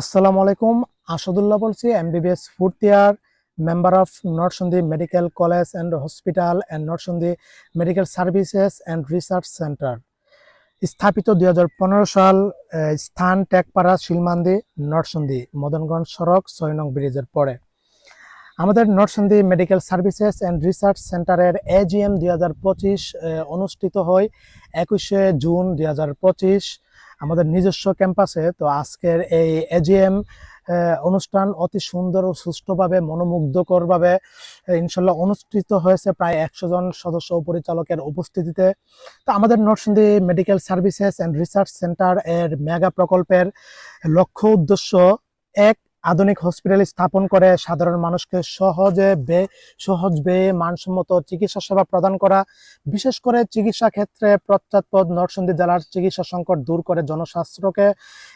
আসসালামু আলাইকুম। আসাদুল্লাহ বলছি MBBS fourth year member of Narsingdi medical college and hospital and Narsingdi medical services and research centre স্থাপিত দুই হাজার পনেরো সাল স্থান টেকপাড়া, শিলমান্দি নরসন্দী মদনগঞ্জ সড়ক, ছয় নং ব্রিজের পরে। আমাদের Narsingdi medical services and research সেন্টারের এজিএম দুই হাজার পঁচিশ অনুষ্ঠিত হয় একুশে জুন দুই আমাদের নিজস্ব ক্যাম্পাসে, তো আজকের এই এজিএম অনুষ্ঠান অতি সুন্দর ও সুষ্ঠুভাবে, মনোমুগ্ধকরভাবে ইনশাল্লাহ অনুষ্ঠিত হয়েছে প্রায় একশো জন সদস্য পরিচালকের উপস্থিতিতে। তো আমাদের Narsingdi medical services and research centre এর মেগা প্রকল্পের লক্ষ্য উদ্দেশ্য এক আধুনিক হসপিটাল স্থাপন করে সাধারণ মানুষকে সহজে বে, সহজ ব্যয়ে মানসম্মত চিকিৎসা সেবা প্রদান করা, বিশেষ করে চিকিৎসা ক্ষেত্রে পশ্চাৎপদ নরসিংদী জেলার চিকিৎসা সংকট দূর করে জনস্বাস্থ্যকে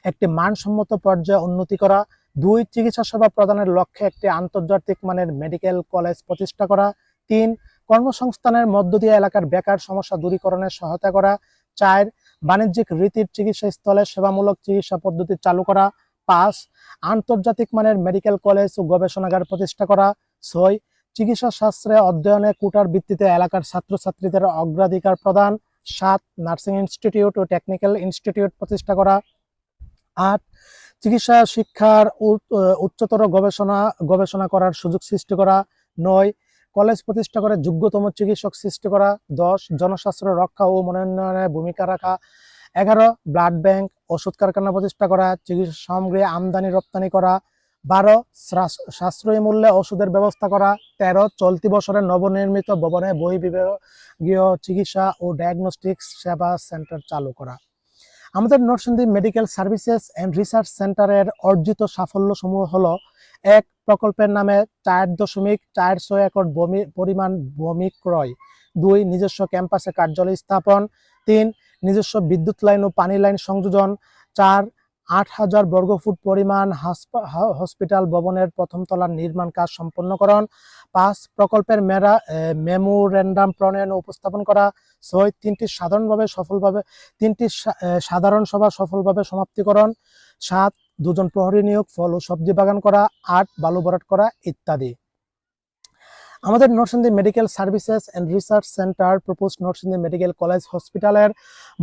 একটি মানসম্মত পর্যায়ে উন্নতি করা, দুই, চিকিৎসা সেবা প্রদানের লক্ষ্যে একটি আন্তর্জাতিক মানের মেডিকেল কলেজ প্রতিষ্ঠা করা, তিন, কর্মসংস্থানের মধ্য দিয়ে এলাকার বেকার সমস্যা দূরীকরণে সহায়তা করা, চার, বাণিজ্যিক রীতির চিকিৎসা স্থলে সেবামূলক চিকিৎসা পদ্ধতি চালু করা পাঁচ আন্তর্জাতিক মানের মেডিকেল কলেজ ও গবেষণাগার প্রতিষ্ঠা করা, ছয়, চিকিৎসা শাস্ত্রে অধ্যয়নে কোটার ভিত্তিতে এলাকার ছাত্রছাত্রীদের অগ্রাধিকার প্রদান, সাত, নার্সিং ইনস্টিটিউট ও টেকনিক্যাল ইনস্টিটিউট প্রতিষ্ঠা করা, আট, চিকিৎসা শিক্ষার উচ্চতর গবেষণা গবেষণা করার সুযোগ সৃষ্টি করা, নয়, কলেজ প্রতিষ্ঠা করে যোগ্যতম চিকিৎসক সৃষ্টি করা, দশ, জনস্বাস্থ্য রক্ষা ও মনোন্নয়নে ভূমিকা রাখা এগারো ব্লাড ব্যাংক ওষুধ কারখানা প্রতিষ্ঠা করা, চিকিৎসা সামগ্রী আমদানি, রপ্তানি করা, বারো সাশ্রয়ী মূল্যে ওষুধের ব্যবস্থা করা, তেরো, চলতি বছরের নবনির্মিত ভবনে বহির্বিভাগীয় চিকিৎসা ও ডায়াগনস্টিক্স সেবা সেন্টার চালু করা। আমাদের Narsingdi medical services and research সেন্টারের অর্জিত সাফল্য সমূহ হলো এক, প্রকল্পের নামে চার দশমিক চার ছয় একর ভূমি পরিমাণ ভূমি ক্রয়। দুই, নিজস্ব ক্যাম্পাসে কার্যালয় স্থাপন। তিন নিজস্ব বিদ্যুৎ লাইন ও পানি লাইন সংযোজন। চার, আট হাজার বর্গফুট পরিমাণ হসপিটাল ভবনের প্রথম তলার নির্মাণ কাজ সম্পন্নকরণ। পাঁচ, প্রকল্পের মেরা মেমোরেন্ডাম প্রণয়ন উপস্থাপন করা। ছয়, তিনটি সাধারণভাবে সফলভাবে, তিনটি সাধারণ সভা সফলভাবে সমাপ্তিকরণ। সাত, দুজন প্রহরী নিয়োগ, ফল ও সবজি বাগান করা। আট, বালু ভরাট করা, ইত্যাদি। আমাদের Narsingdi medical services and research centre propose Narsingdi medical college হসপিটালের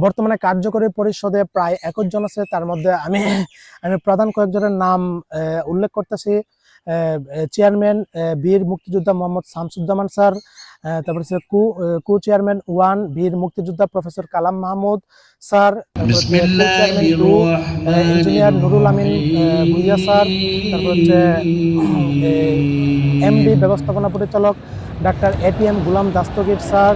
বর্তমানে কার্যকরী পরিষদে প্রায় একজন জন আছে। তার মধ্যে আমি আমি প্রধান কয়েকজনের নাম উল্লেখ করতেছি। চেয়ারম্যান বীর মুক্তিযোদ্ধা মোহাম্মদ শামসুজ্জামান স্যার তারপরে ছিল কু কু চেয়ারম্যান ওয়ান বীর মুক্তিযোদ্ধা professor Kalam Mahmud sir engineer Nurul Amin Bhuiyan sir তারপর হচ্ছে এমবি ব্যবস্থাপনা পরিচালক ডাক্তার এটিএম গুলাম দাস্তগীর স্যার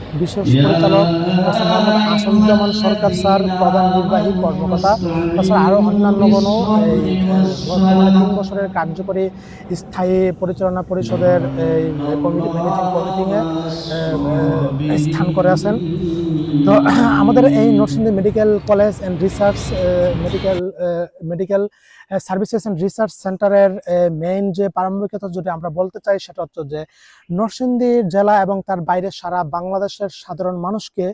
বিশেষ পরিচালক আসাদুজ্জামান সরকার স্যার, প্রধান নির্বাহী কর্মকর্তা, তাছাড়া আরও অন্যান্য কোনো এই তিন বছরের কার্যকরী স্থায়ী পরিচালনা পরিষদের এই কমিটি ম্যানেজিং কমিটিতে স্থান করে আছেন। তো আমাদের এই Narsingdi medical college and research medical medical services and research সেন্টারের মেইন যে প্রারম্ভিকতা যদি আমরা বলতে চাই সেটা হচ্ছে যে নরসিংদী জেলা এবং তার বাইরে সারা বাংলাদেশের সাধারণ মানুষকে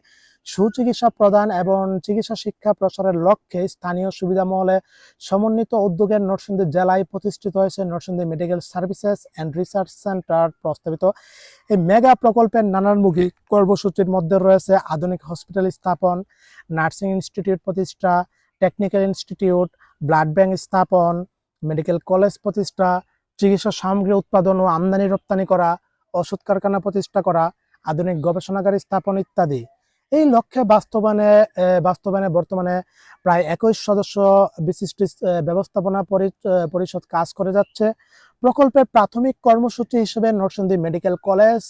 সুচিকিৎসা প্রদান এবং চিকিৎসা শিক্ষা প্রসারের লক্ষ্যে স্থানীয় সুবিধা মহলে সমন্বিত উদ্যোগের নরসিংদী জেলায় প্রতিষ্ঠিত হয়েছে Narsingdi medical services and research centre প্রস্তাবিত। এই মেগা প্রকল্পের নানানমুখী কর্মসূচির মধ্যে রয়েছে আধুনিক হসপিটাল স্থাপন নার্সিং ইনস্টিটিউট প্রতিষ্ঠা টেকনিক্যাল ইনস্টিটিউট ব্লাড ব্যাংক স্থাপন, মেডিকেল কলেজ প্রতিষ্ঠা, চিকিৎসা সামগ্রী উৎপাদন ও আমদানি রপ্তানি করা, ওষুধ কারখানা প্রতিষ্ঠা করা, আধুনিক গবেষণাগার স্থাপন ইত্যাদি। এই লক্ষ্যে বাস্তবায়নে বাস্তবায়নে বর্তমানে প্রায় একুশ সদস্য বিশিষ্ট ব্যবস্থাপনা পরিষদ কাজ করে যাচ্ছে। প্রকল্পের প্রাথমিক কর্মসূচি হিসেবে নরসিংদী মেডিকেল কলেজ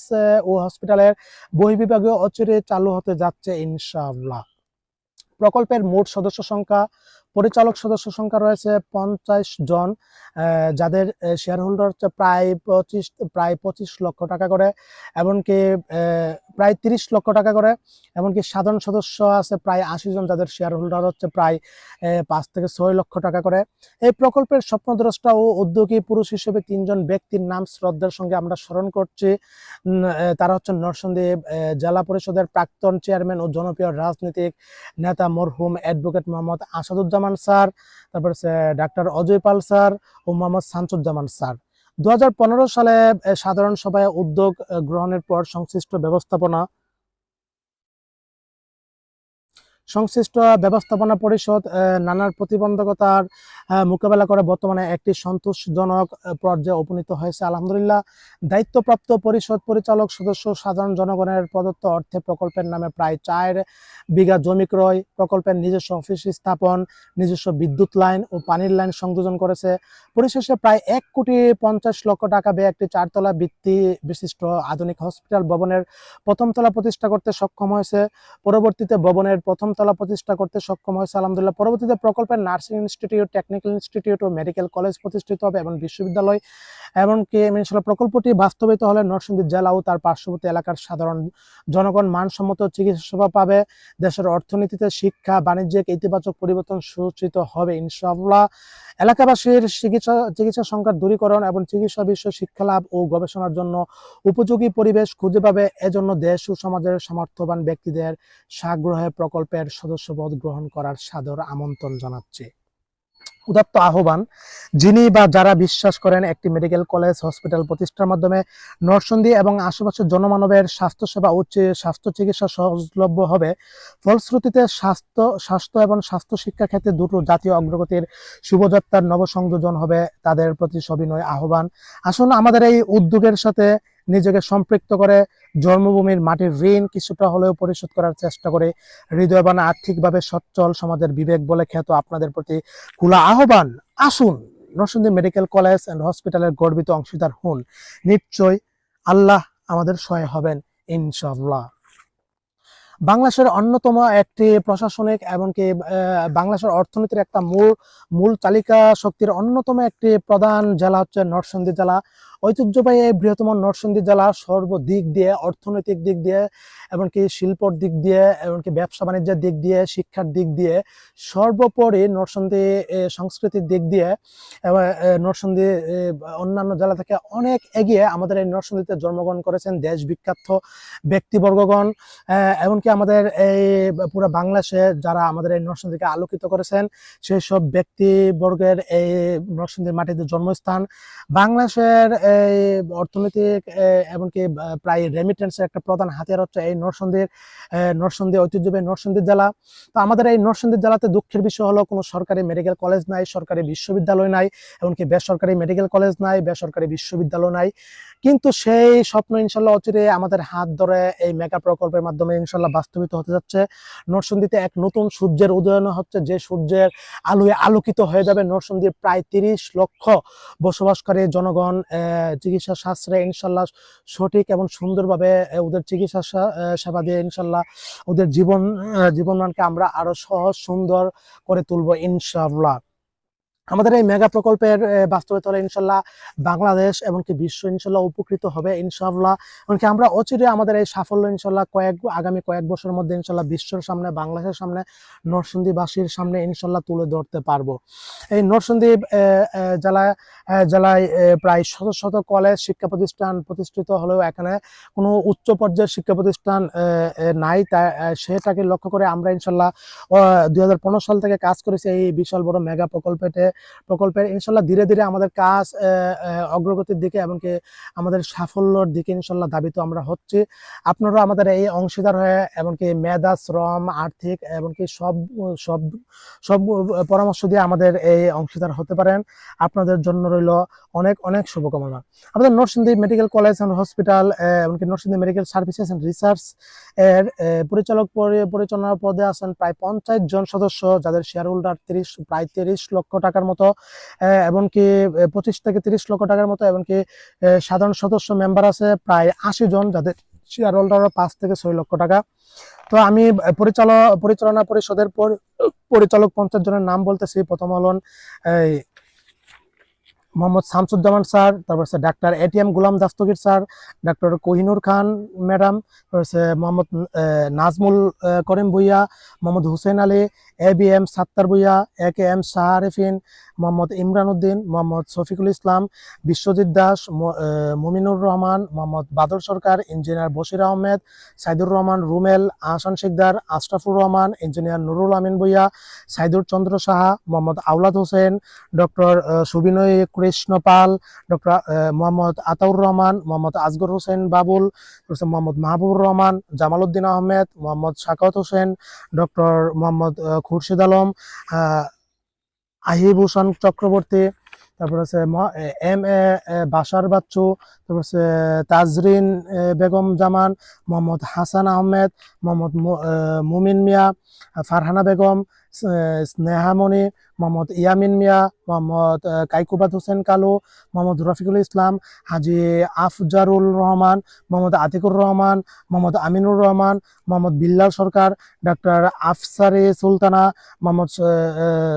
ও হসপিটালের বহির্বিভাগীয় অচিরে চালু হতে যাচ্ছে ইনশাআল্লাহ। প্রকল্পের মোট সদস্য সংখ্যা পরিচালক সদস্য সংখ্যা রয়েছে পঞ্চাশ জন যাদের শেয়ার হোল্ডার হচ্ছে প্রায় পঁচিশ প্রায় পঁচিশ লক্ষ টাকা করে, এমনকি প্রায় তিরিশ লক্ষ টাকা করে, এমনকি সাধারণ সদস্য আছে প্রায় আশি জন, যাদের শেয়ার হোল্ডার হচ্ছে প্রায় পাঁচ থেকে ছয় লক্ষ টাকা করে। এই প্রকল্পের স্বপ্নদ্রষ্টা ও উদ্যোগী পুরুষ হিসেবে তিনজন ব্যক্তির নাম শ্রদ্ধার সঙ্গে আমরা স্মরণ করছি। তারা হচ্ছেন নরসিংদী জেলা পরিষদের প্রাক্তন চেয়ারম্যান ও জনপ্রিয় রাজনৈতিক নেতা মরহুম অ্যাডভোকেট মোহাম্মদ আসাদুজ্জামান। স্যার, তারপর ডাক্তার অজয় পাল স্যার ও মোহাম্মদ শামসুজ্জামান স্যার। দু হাজার পনেরো সালে সাধারণ সভায় উদ্যোগ গ্রহণের পর সংশ্লিষ্ট ব্যবস্থাপনা সংশ্লিষ্ট ব্যবস্থাপনা পরিষদ নানার প্রতিবন্ধকতার মোকাবেলা করে বর্তমানে একটি সন্তোষজনক পর্যায়ে উপনীত হয়েছে। আলহামদুলিল্লাহ, দায়িত্বপ্রাপ্ত পরিষদ পরিচালক সদস্য সাধারণ জনগণের প্রদত্ত অর্থে প্রকল্পের নামে প্রায় চার বিঘা জমি ক্রয় প্রকল্পের নিজস্ব অফিস স্থাপন, নিজস্ব বিদ্যুৎ লাইন ও পানির লাইন সংযোজন করেছে। পরিশেষে প্রায় এক কোটি পঞ্চাশ লক্ষ টাকা ব্যয়ে একটি চারতলা ভিত্তি বিশিষ্ট আধুনিক হসপিটাল ভবনের প্রথম তলা প্রতিষ্ঠা করতে সক্ষম হয়েছে। পরবর্তীতে ভবনের প্রথম তলা প্রতিষ্ঠা করতে সক্ষম হয়েছে, আলহামদুলিল্লাহ। পরবর্তীতে প্রকল্পের নার্সিং ইনস্টিটিউট, টেকনিক্যাল ইনস্টিটিউট ও মেডিকেল কলেজ প্রতিষ্ঠিত হবে এবং বিশ্ববিদ্যালয় এমনকি ইনশাল্লাহ প্রকল্পটি বাস্তবিত হলে নরসিংদী জেলা ও তার পার্শ্ববর্তী এলাকার সাধারণ জনগণ মানসম্মত চিকিৎসা সেবা পাবে। দেশের অর্থনীতিতে শিক্ষা, বাণিজ্যিক ইতিবাচক পরিবর্তন সূচিত হবে, ইনশাআল্লাহ। এলাকাবাসীর চিকিৎসা চিকিৎসা সংকট দূরীকরণ এবং চিকিৎসা বিষয় শিক্ষা লাভ ও গবেষণার জন্য উপযোগী পরিবেশ খুঁজে পাবে। এজন্য দেশ ও সমাজের সমর্থবান ব্যক্তিদের সাগ্রহে প্রকল্পের সদস্যপদ গ্রহণ করার সাদর আমন্ত্রণ জানাচ্ছে। উদাত্ত আহ্বান, যিনি বা যারা বিশ্বাস করেন একটি মেডিকেল কলেজ, হসপিটাল প্রতিষ্ঠার মাধ্যমে নরসিংদী এবং আশেপাশের জনমানবের স্বাস্থ্যসেবা ও চি- স্বাস্থ্য চিকিৎসা সহজলভ্য হবে। ফলশ্রুতিতে স্বাস্থ্য স্বাস্থ্য এবং স্বাস্থ্য শিক্ষা ক্ষেত্রে দুটো জাতীয় অগ্রগতির শুভযাত্রার নবসংযোজন হবে তাদের প্রতি সবিনয় আহ্বান। আসুন আমাদের এই উদ্যোগের সাথে নিজেকে সম্পৃক্ত করে, জন্মভূমির মাটির ঋণ কিছুটা হলেও পরিশোধ করার চেষ্টা করে, হৃদয়বান, আর্থিকভাবে সচ্ছল সমাজের বিবেক বলে খ্যাত আপনাদের প্রতি খোলা আহ্বান। আসুন, নরসিংদী মেডিকেল কলেজ অ্যান্ড হসপিটালের গর্বিত অংশীদার হন। নিশ্চয় আল্লাহ আমাদের সহায় হবেন ইনশাল্লাহ বাংলাদেশের অন্যতম একটি প্রশাসনিক এমনকি বাংলাদেশের অর্থনীতির একটা মূল মূল চালিকা শক্তির অন্যতম একটি প্রধান জেলা হচ্ছে নরসিংদী জেলা। ঐতিহ্যবাহী এই বৃহত্তম নরসিংদী জেলা সর্বদিক দিয়ে, অর্থনৈতিক দিক দিয়ে, এমনকি শিল্পর দিক দিয়ে, এমনকি ব্যবসা বাণিজ্যের দিক দিয়ে, শিক্ষার দিক দিয়ে, সর্বোপরি নরসিংদী সংস্কৃতির দিক দিয়ে নরসিংদী অন্যান্য জেলা থেকে অনেক এগিয়ে আমাদের এই নরসিংদীতে জন্মগ্রহণ করেছেন দেশ বিখ্যাত ব্যক্তিবর্গগণ। এমনকি আমাদের এই পুরো বাংলাদেশে যারা আমাদের এই নরসিংদীকে আলোকিত করেছেন, সেই সব ব্যক্তিবর্গের এই নরসিংদীর মাটিতে জন্মস্থান। বাংলাদেশের অর্থনৈতিক এমনকি প্রায় রেমিটেন্সের একটা প্রধান হাতিয়ার হচ্ছে এই নরসন্ধির নরসন্ধি ঐতিহ্যবাহী নরসন্ধির জেলা। তো আমাদের এই নরসন্ধির জেলাতে দুঃখের বিষয় হলো, কোনো সরকারি মেডিকেল কলেজ নাই, সরকারি বিশ্ববিদ্যালয় নাই, এমনকি বেসরকারি মেডিকেল কলেজ নাই, বেসরকারি বিশ্ববিদ্যালয় নাই। কিন্তু সেই স্বপ্ন ইনশাল্লাহ অচিরে আমাদের হাত ধরে এই মেগা প্রকল্পের মাধ্যমে ইনশাল্লাহ বাস্তবিত হতে যাচ্ছে। নরসিংদীতে এক নতুন সূর্যের উদয়ন হচ্ছে যে সূর্যের আলোয় আলোকিত হয়ে যাবে নরসিংদীর প্রায় তিরিশ লক্ষ বসবাসকারী জনগণ চিকিৎসা শাস্ত্রে ইনশাল্লাহ সঠিক এবং সুন্দরভাবে ওদের চিকিৎসা সেবা দিয়ে ইনশাল্লাহ ওদের জীবন জীবনমানকে আমরা আরও সহজ, সুন্দর করে তুলবো ইনশাআল্লাহ আমাদের এই মেগা প্রকল্পের বাস্তবায়িত হলে ইনশাল্লাহ বাংলাদেশ এমনকি বিশ্ব ইনশাল্লাহ উপকৃত হবে, ইনশাল্লাহ। এমনকি আমরা অচিরে আমাদের এই সাফল্য ইনশাল্লাহ কয়েক, আগামী কয়েক বছরের মধ্যে ইনশাল্লাহ বিশ্বের সামনে, বাংলাদেশের সামনে, নরসিংদীবাসীর সামনে ইনশাল্লাহ তুলে ধরতে পারব। এই নরসিংদী জেলায় জেলায় প্রায় শত শত কলেজ শিক্ষা প্রতিষ্ঠান প্রতিষ্ঠিত হলেও এখানে কোনো উচ্চ পর্যায়ের শিক্ষা প্রতিষ্ঠান নাই। তা সেটাকে লক্ষ্য করে আমরা ইনশাল্লাহ দু হাজার পনেরো সাল থেকে কাজ করেছি এই বিশাল বড় মেগা প্রকল্পেতে। প্রকল্পের ইনশাল্লাহ ধীরে ধীরে আমাদের কাজ অগ্রগতির দিকে এমনকি আমাদের সাফল্যর দিকে ইনশাল্লাহ দাবিত আমরা হচ্ছি। আপনারা আমাদের এই অংশীদার হয়ে এমনকি মেধা, শ্রম, আর্থিক এমনকি সব সব সব পরামর্শ দিয়ে আমাদের এই অংশীদার হতে পারেন। আপনাদের জন্য রইল অনেক অনেক শুভকামনা। আমাদের Narsingdi medical college and hospital এমনকি Narsingdi medical services and research এর পরিচালক পরি- পরিচালনা পদে আছেন প্রায় পঞ্চাশ জন সদস্য, যাদের শেয়ার হোল্ডার তিরিশ, প্রায় তিরিশ লক্ষ টাকার মতো এমনকি পঁচিশ থেকে তিরিশ লক্ষ টাকার মতো, এমনকি সাধারণ সদস্য মেম্বার আছে প্রায় আশি জন যাদের শেয়ার হোল্ডার পাঁচ থেকে ছয় লক্ষ টাকা। তো আমি পরিচালক পরিচালনা পরিষদের পরিচালক পঞ্চাশ জনের নাম বলতেছি। প্রথম হলেন মোহাম্মদ শামসুজ্জামান স্যার, তারপর হচ্ছে ডাক্তার এম গুলাম দাস্তগীর স্যার, ডাক্তার কোহিনুর খান ম্যাডাম হচ্ছে Mohammad Nazmul Karim Bhuiyan, Mohammad Hossain Ali, A B M Sattar Bhuiyan, A K M Shah Arifin Mohammad Imran Uddin, Mohammad Shafiqul Islam, Biswajit Das Mominur Rahman, Mohammad Badal Sarkar, engineer Bashir Ahmed, Saidur Rahman Rumel, Ahsan Sikder Ashrafur Rahman, engineer Nurul Amin Bhuiyan, Saidur Chandra Saha, Mohammad Awlad Hossain, doctor Subinoy Krishna Pal, doctor Mohammad Ataur Rahman, Mohammad Azgar Hossain Babul Mohammad Mahbubur Rahman Jamal Uddin Ahmed, Mohammad Shaukat Hossain, doctor Mohammad Khurshid Alam আহ, আহিব হোসেন চক্রবর্তী তারপর আছে M A বাসার বাচ্চু তারপর আছে তাজরিন বেগম জামান মোহাম্মদ হাসান আহমেদ মোহাম্মদ মুমিন মিয়া ফারহানা বেগম স্নেহামণি মোহাম্মদ ইয়ামিন মিয়া, মোহাম্মদ কাইকুবাদ হোসেন কালু, মোহাম্মদ রফিকুল ইসলাম, হাজি আফজারুল রহমান, মোহাম্মদ আতিকুর রহমান, মোহাম্মদ আমিনুর রহমান, মোহাম্মদ বিল্লাল সরকার, ডাক্তার আফসারে সুলতানা, মোহাম্মদ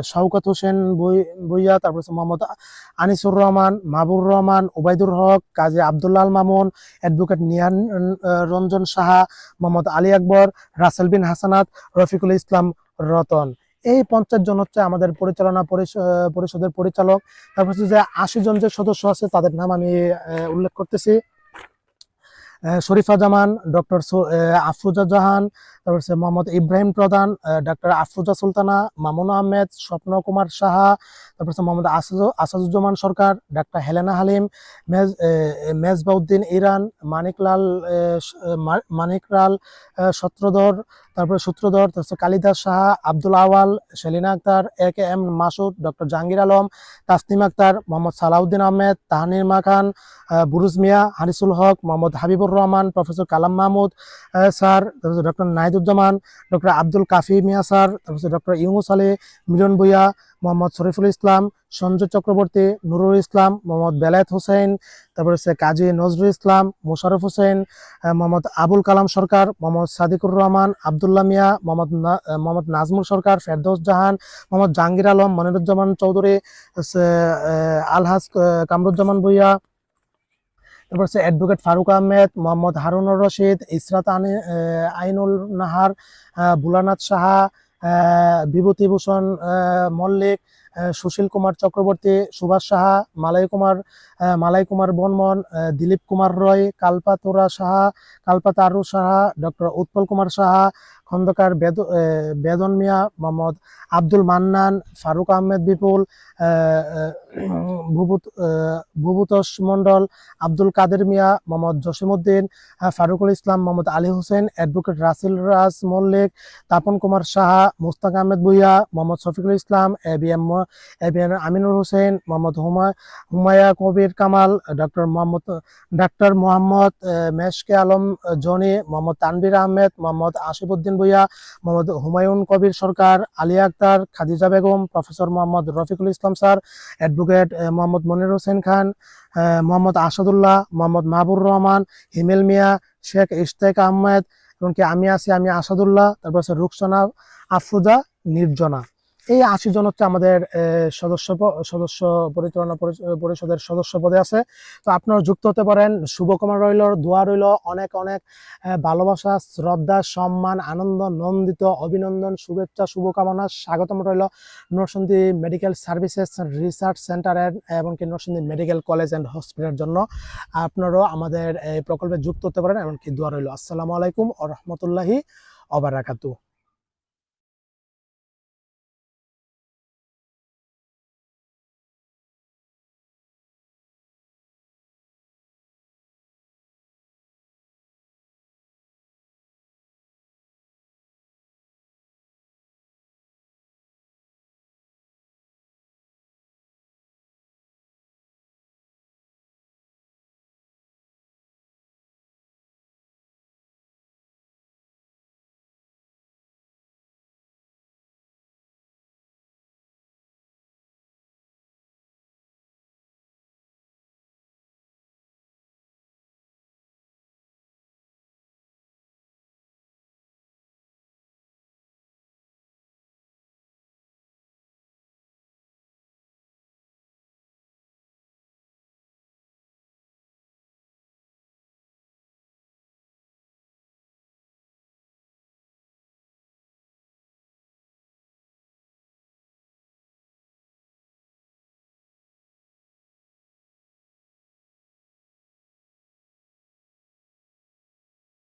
শওকত হোসেন বই- বইয়া, তারপর Mohammad Anisur Rahman Mahbur Rahman, Obaidur Haque, Kazi Abdullah Al Mamun, advocate Niyan Ranjan Saha, Mohammad Ali Akbar, Rasel Bin Hasanat, Rafiqul Islam Ratan. এই পঞ্চাশ জন হচ্ছে আমাদের পরিচালনা পরিষ- পরিষদের পরিচালক। তারপর হচ্ছে যে আশি জন যে সদস্য আছে, তাদের নাম আমি উল্লেখ করতেছি। শরীফা জামান, ডক্টর আফরুজা জাহান, তারপর হচ্ছে মোহাম্মদ ইব্রাহিম প্রধান ডক্টর আফরুজা সুলতানা, মামুন আহমেদ, স্বপ্ন কুমার সাহা, তারপর হচ্ছে মোহাম্মদ আসাদু- আসাদুজ্জামান সরকার, ডাক্তার হেলেনা হালিম, মেজ মেজবাউদ্দিন ইরান, মানিকলাল মানিকলাল সত্রধর তারপরে সূত্রধর, তারপর Kalidas Saha, Abdul Awal, Selina Akter, A K M Masud, doctor Jahangir Alam, Tasnim Akter, Mohammad Salauddin Ahmed Tahanima Khan Buruj Miah, Hanisul Haque, Mohammad Habibur Rahman, professor Kalam Mahmud sir, তারপর doctor Nahiduzzaman, doctor Abdul Kafi Mia sir, তারপর doctor Yunus Ali, Milon Bhuiyan Mohammad Shariful Islam Sanjay Chakraborty, Nurul Islam, Mohammad Belayet Hossain, তারপর হচ্ছে কাজী নজরুল ইসলাম, মোশারফ হোসেন মোহাম্মদ আবুল কালাম সরকার, মোহাম্মদ সাদিকুর রহমান, আবদুল্লাহ মিয়া, মোহাম্মদ মোহাম্মদ নাজমুল সরকার, ফেরদৌস জাহান, মোহাম্মদ জাহাঙ্গীর আলম, মনিরুজ্জামান চৌধুরী আলহাজ কামরুজ্জামান ভুইয়া, তারপর হচ্ছে advocate Faruk Ahmed, Mohammad Harunur Rashid, Israt Ainul Nahar Bholanath Saha Bibhutibhushan Mallick Sushil Kumar Chakraborty, Subhash Saha, Malai Kumar Malai Kumar Barman Dilip Kumar Roy, কালপাতোরা Saha, Kalpataru Saha, doctor Utpal Kumar Saha, Khandakar বেদ বেদন মিয়া, মোহাম্মদ আব্দুল মান্নান, ফারুক আহমেদ বিপুল ভূভূত মন্ডল আব্দুল কাদের মিয়া মোহাম্মদ জসিমউদ্দিন আহ, Farukul Islam Mohammad Ali Hossain advocate Russell Raj Mallick Tapan Kumar Saha Mushtaq Ahmed Bhuiyan Mohammad Shafiqul Islam A B M A B M Aminur Hossain Mohammad Huma Humaya Kabir Kamal doctor Mohammad doctor Mohammad Meshke Alam Joni Mohammad Tanvir Ahmed Mohammad Asifuddin Bhuiyan Mohammad Humayun Kabir Sarkar Aliya Akter Khadija Begum professor Mohammad Rafiqul Islam sir, advocate Mohammad Monir Hossain Khan Mohammad Asadullah, Mohammad Mahbur Rahman, Himel Miah, Sheikh Ishtiaq Ahmed, এমনকি আমি আছি, আমি আসাদুল্লাহ, তারপর আছে রুকসানা, আফরুজা, নির্জনা। এই আশি জন হচ্ছে আমাদের সদস্য সদস্য পরিচালনা পরিষদের সদস্য পদে আছে। তো আপনারা যুক্ত হতে পারেন শুভকামনা রইল দোয়া রইল, অনেক অনেক ভালোবাসা, শ্রদ্ধা, সম্মান, আনন্দ, নন্দিত, অভিনন্দন, শুভেচ্ছা, শুভকামনা, স্বাগতম রইল নরসিংদী মেডিকেল সার্ভিসেস রিসার্চ সেন্টারের এমনকি নরসিংদী মেডিকেল কলেজ অ্যান্ড হসপিটালের জন্য আপনারাও আমাদের এই প্রকল্পে যুক্ত হতে পারেন, এমনকি দোয়া রইল। আসসালামু আলাইকুম ও রহমতুল্লাহি অবারাকাতু